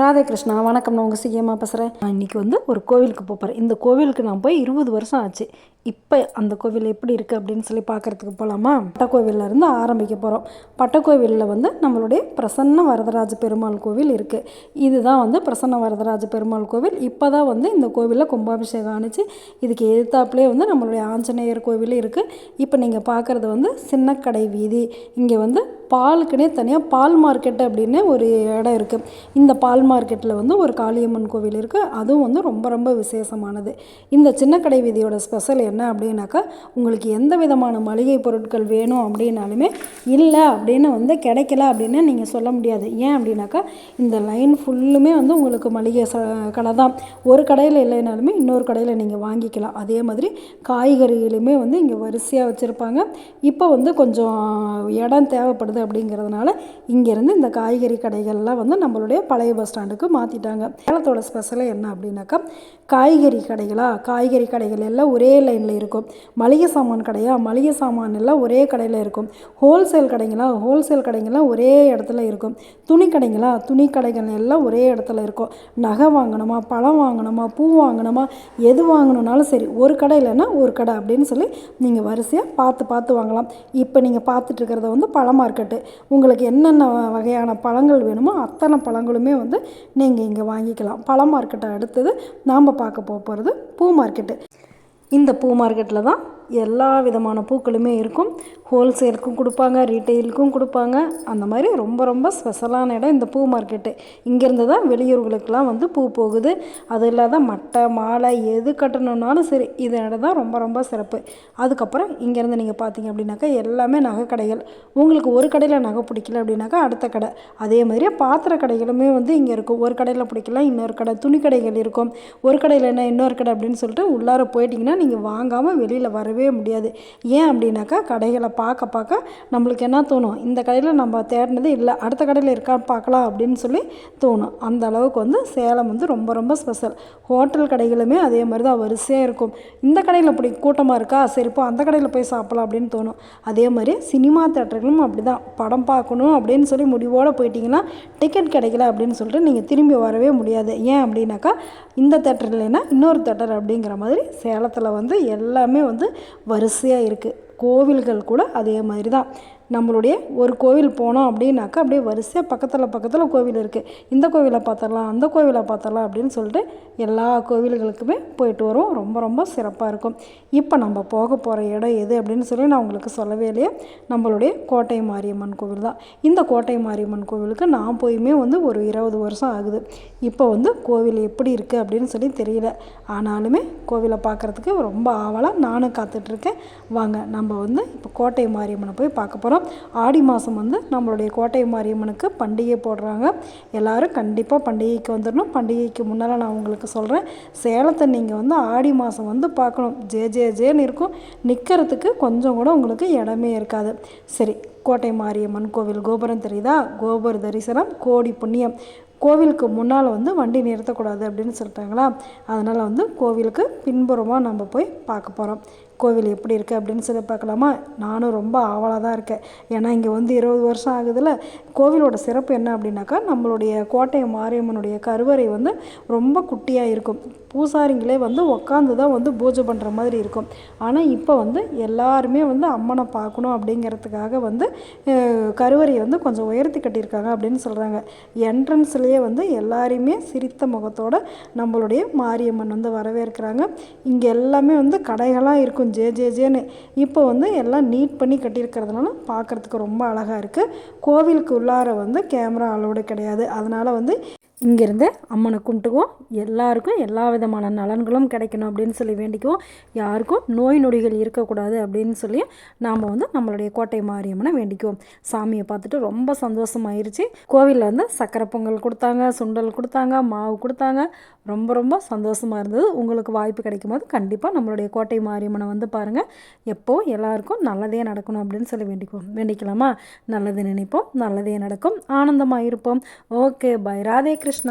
ராதே கிருஷ்ணா வணக்கம். நான் உங்கள் சிஎம்மா பேசுகிறேன் நான் இன்றைக்கி வந்து ஒரு கோவிலுக்கு போகிறேன் இந்த கோவிலுக்கு நான் போய் இருபது வருஷம் ஆச்சு. இப்போ அந்த கோவில் எப்படி இருக்குது அப்படின்னு சொல்லி பார்க்குறதுக்கு போகலாமா பட்டக்கோவிலேருந்து ஆரம்பிக்க போகிறோம் பட்டக்கோவிலில் வந்து நம்மளுடைய பிரசன்ன வரதராஜ பெருமாள் கோவில் இருக்குது இதுதான் வந்து பிரசன்ன வரதராஜ பெருமாள் கோவில். இப்போ தான் வந்து இந்த கோவிலில் கும்பாபிஷேகம் ஆணுச்சு. இதுக்கு எதிர்த்தாப்புலேயே வந்து நம்மளுடைய ஆஞ்சநேயர் கோவில் இருக்குது இப்போ நீங்கள் பார்க்குறது வந்து சின்னக்கடை வீதி. இங்கே வந்து பாலுக்குனே தனியாக பால் மார்க்கெட் அப்படின்னு ஒரு இடம் இருக்குது இந்த பால் மார்க்கெட்டில் வந்து ஒரு காளியம்மன் கோவில் இருக்குது அதுவும் வந்து ரொம்ப ரொம்ப விசேஷமானது. இந்த சின்ன கடை வீதியோட ஸ்பெஷல் என்ன அப்படின்னாக்கா உங்களுக்கு எந்த விதமான மளிகை பொருட்கள் வேணும் அப்படின்னாலுமே இல்லை அப்படின்னு வந்து கிடைக்கல அப்படின்னு நீங்கள் சொல்ல முடியாது. ஏன் அப்படின்னாக்கா இந்த லைன் ஃபுல்லுமே வந்து உங்களுக்கு மளிகை ச கடை தான். ஒரு கடையில் இல்லைனாலுமே இன்னொரு கடையில் நீங்கள் வாங்கிக்கலாம். அதே மாதிரி காய்கறிகளுமே வந்து இங்கே வரிசையாக வச்சுருப்பாங்க. இப்போ வந்து கொஞ்சம் இடம் தேவைப்படுது. அப்படிங்கிறதுனால இங்கேருந்து இந்த காய்கறி கடைகள்லாம் வந்து நம்மளுடைய பழைய பஸ் ஸ்டாண்டுக்கு மாற்றிட்டாங்க சேலத்தோட ஸ்பெஷலே என்ன அப்படின்னாக்கா காய்கறி கடைகளா? காய்கறி கடைகள் எல்லாம் ஒரே லைனில் இருக்கும். மளிகை சாமான் கடையா? மளிகை சாமான் எல்லாம் ஒரே கடையில் இருக்கும். ஹோல்சேல் கடைங்களா? ஹோல்சேல் கடைங்களாம் ஒரே இடத்துல இருக்கும். துணி கடைங்களா? துணி கடைகள் எல்லாம் ஒரே இடத்துல இருக்கும். நகை வாங்கணுமா? பழம் வாங்கணுமா? பூ வாங்கணுமா? எது வாங்கணுன்னாலும் சரி ஒரு கடை இல்லைன்னா ஒரு கடை அப்படின்னு சொல்லி நீங்கள் வரிசையாக பார்த்து பார்த்து வாங்கலாம். இப்போ நீங்கள் பார்த்துட்டு இருக்கிறத வந்து பழ மார்க்கெட்டு உங்களுக்கு என்னென்ன வகையான பழங்கள் வேணுமோ அத்தனை பழங்களுமே வந்து நீங்கள் இங்கே வாங்கிக்கலாம். பழ மார்க்கெட்டை அடுத்தது நாம் பார்க்க போக போகிறது பூ மார்க்கெட்டு இந்த பூ மார்க்கெட்டில் தான் எல்லா விதமான பூக்களுமே இருக்கும். ஹோல்சேலுக்கும் கொடுப்பாங்க ரீட்டெயிலுக்கும் கொடுப்பாங்க. அந்த மாதிரி ரொம்ப ரொம்ப ஸ்பெஷலான இடம் இந்த பூ மார்க்கெட்டு இங்கேருந்து தான் வெளியூர்களுக்கெலாம் வந்து பூ போகுது. அது இல்லாத மட்டை மாலை எது கட்டணுன்னாலும் சரி இது இடம் தான் ரொம்ப ரொம்ப சிறப்பு. அதுக்கப்புறம் இங்கேருந்து நீங்கள் பார்த்தீங்க அப்படின்னாக்கா எல்லாமே நகை கடைகள். உங்களுக்கு ஒரு கடையில் நகை பிடிக்கல அப்படின்னாக்கா அடுத்த கடை. அதே மாதிரியே பாத்திர கடைகளுமே வந்து இங்கே இருக்கும். ஒரு கடையில் பிடிக்கல இன்னொரு கடை துணி கடைகள் இருக்கும். ஒரு கடையில் என்ன இன்னொரு கடை அப்படின்னு சொல்லிட்டு உள்ளார போயிட்டிங்கன்னா நீங்கள் வாங்காமல் வெளியில் வரவே முடியாது. ஏன் அப்படின்னாக்கா கடைகளை பார்க்க பார்க்க நம்மளுக்கு என்ன தோணும்? இந்த கடையில் நம்ம தேடினது இல்லை அடுத்த கடையில் இருக்கா பார்க்கலாம் அப்படின்னு சொல்லி தோணும். அந்த அளவுக்கு வந்து சேலம் வந்து ரொம்ப ரொம்ப ஸ்பெஷல் ஹோட்டல் கடைகளுமே அதே மாதிரி தான் வரிசையாக இருக்கும். இந்த கடையில் இப்படி கூட்டமாக இருக்கா? சரி இப்போ அந்த கடையில் போய் சாப்பிடலாம் அப்படின்னு தோணும். அதே மாதிரி சினிமா தேட்டர்களும் அப்படி தான் படம் பார்க்கணும் அப்படின்னு சொல்லி முடிவோடு போயிட்டீங்கன்னா டிக்கெட் கிடைக்கல அப்படின்னு சொல்லிட்டு நீங்கள் திரும்பி வரவே முடியாது. ஏன் அப்படின்னாக்கா இந்த தேட்டர் இல்லைன்னா இன்னொரு தேட்டர் அப்படிங்கிற மாதிரி சேலத்தில் வந்து எல்லாமே வந்து வரிசையாக இருக்குது கோவில்கள் கூட அதே மாதிரி தான் நம்மளுடைய ஒரு கோவில் போனோம் அப்படின்னாக்கா அப்படியே வரிசையாக பக்கத்தில் பக்கத்தில் கோவில் இருக்குது இந்த கோவிலை பார்த்துடலாம் அந்த கோவிலை பார்த்துடலாம் அப்படின்னு சொல்லிட்டு எல்லா கோவில்களுக்குமே போயிட்டு வருவோம். ரொம்ப ரொம்ப சிறப்பாக இருக்கும். இப்போ நம்ம போக போகிற இடம் எது அப்படின்னு சொல்லி நான் உங்களுக்கு சொல்லவே இல்லையே. நம்மளுடைய கோட்டை மாரியம்மன் கோவில் தான். இந்த கோட்டை மாரியம்மன் கோவிலுக்கு நான் போயுமே வந்து ஒரு இருபது வருஷம் ஆகுது. இப்போ வந்து கோவில் எப்படி இருக்குது அப்படின்னு சொல்லி தெரியல. ஆனாலுமே கோவிலை பார்க்குறதுக்கு ரொம்ப ஆவலாக நானும் காத்துட்ருக்கேன் வாங்க நம்ம வந்து இப்போ கோட்டை மாரியம்மனை போய் பார்க்க போகிறோம் ஆடி மாதம் வந்து நம்மளுடைய கோட்டை மாரியம்மனுக்கு பண்டிகை போடுறாங்க. எல்லோரும் கண்டிப்பாக பண்டிகைக்கு வந்துடணும் பண்டிகைக்கு முன்னால் நான் உங்களுக்கு சொல்கிறேன் சேலத்தை நீங்கள் வந்து ஆடி மாதம் வந்து பார்க்கணும். ஜே ஜே ஜேன்னு இருக்கும். நிற்கிறதுக்கு கொஞ்சம் கூட உங்களுக்கு இடமே இருக்காது. சரி கோட்டை மாரியம்மன் கோவில் கோபுரம் தெரியுதா? கோபுர தரிசனம் கோடி புண்ணியம். கோவிலுக்கு முன்னால் வந்து வண்டி நிறுத்தக்கூடாது அப்படின்னு சொல்லிட்டாங்களா? அதனால் வந்து கோவிலுக்கு பின்புறமாக நம்ம போய் பார்க்க போகிறோம் கோவில் எப்படி இருக்குது அப்படின்னு சொல்லி பார்க்கலாமா? நானும் ரொம்ப ஆவலாக தான் இருக்கேன். ஏன்னா இங்கே வந்து இருபது வருஷம் ஆகுதுல்ல கோவிலோட சிறப்பு என்ன அப்படின்னாக்கா நம்மளுடைய கோட்டை மாரியம்மனுடைய கருவறை வந்து ரொம்ப குட்டியாக இருக்கும். பூசாரிங்களே வந்து உக்காந்து தான் வந்து பூஜை பண்ணுற மாதிரி இருக்கும். ஆனால் இப்போ வந்து எல்லாருமே வந்து அம்மனை பார்க்கணும் அப்படிங்கிறதுக்காக வந்து கருவறையை வந்து கொஞ்சம் உயர்த்தி கட்டியிருக்காங்க அப்படின்னு சொல்கிறாங்க என்ட்ரன்ஸ்லேயே வந்து எல்லாரையுமே சிரித்த முகத்தோடு நம்மளுடைய மாரியம்மன் வந்து வரவேற்கிறாங்க. இங்கே எல்லாமே வந்து கடைகளாக இருக்கும். ஜே ஜே ஜேன்னு இப்போ வந்து எல்லாம் நீட் பண்ணி கட்டியிருக்கிறதுனால பார்க்குறதுக்கு ரொம்ப அழகாக இருக்குது கோவிலுக்கு உள்ளார வந்து கேமரா அலோடு கிடையாது. அதனால் வந்து இங்கேருந்து அம்மனை கும்பிட்டுக்குவோம். எல்லாருக்கும் எல்லா விதமான நலன்களும் கிடைக்கணும் அப்படின்னு சொல்லி வேண்டிக்குவோம். யாருக்கும் நோய் நொடிகள் இருக்கக்கூடாது அப்படின்னு சொல்லி நாம் வந்து நம்மளுடைய கோட்டை மாரியம்மனை வேண்டிக்குவோம். சாமியை பார்த்துட்டு ரொம்ப சந்தோஷமாயிருச்சு. கோவிலில் வந்து சக்கரை பொங்கல் கொடுத்தாங்க சுண்டல் கொடுத்தாங்க மாவு கொடுத்தாங்க. ரொம்ப ரொம்ப சந்தோஷமாக இருந்தது. உங்களுக்கு வாய்ப்பு கிடைக்கும் போது கண்டிப்பாக நம்மளுடைய கோட்டை மாரியம்மனை வந்து பாருங்கள் எப்போ எல்லாருக்கும் நல்லதே நடக்கணும் அப்படின்னு சொல்லி வேண்டிக்குவோம். வேண்டிக்கலாமா? நல்லது நினைப்போம் நல்லதே நடக்கும். ஆனந்தமாக இருப்போம் ஓகே பை. ராதே ಕೃಷ್ಣ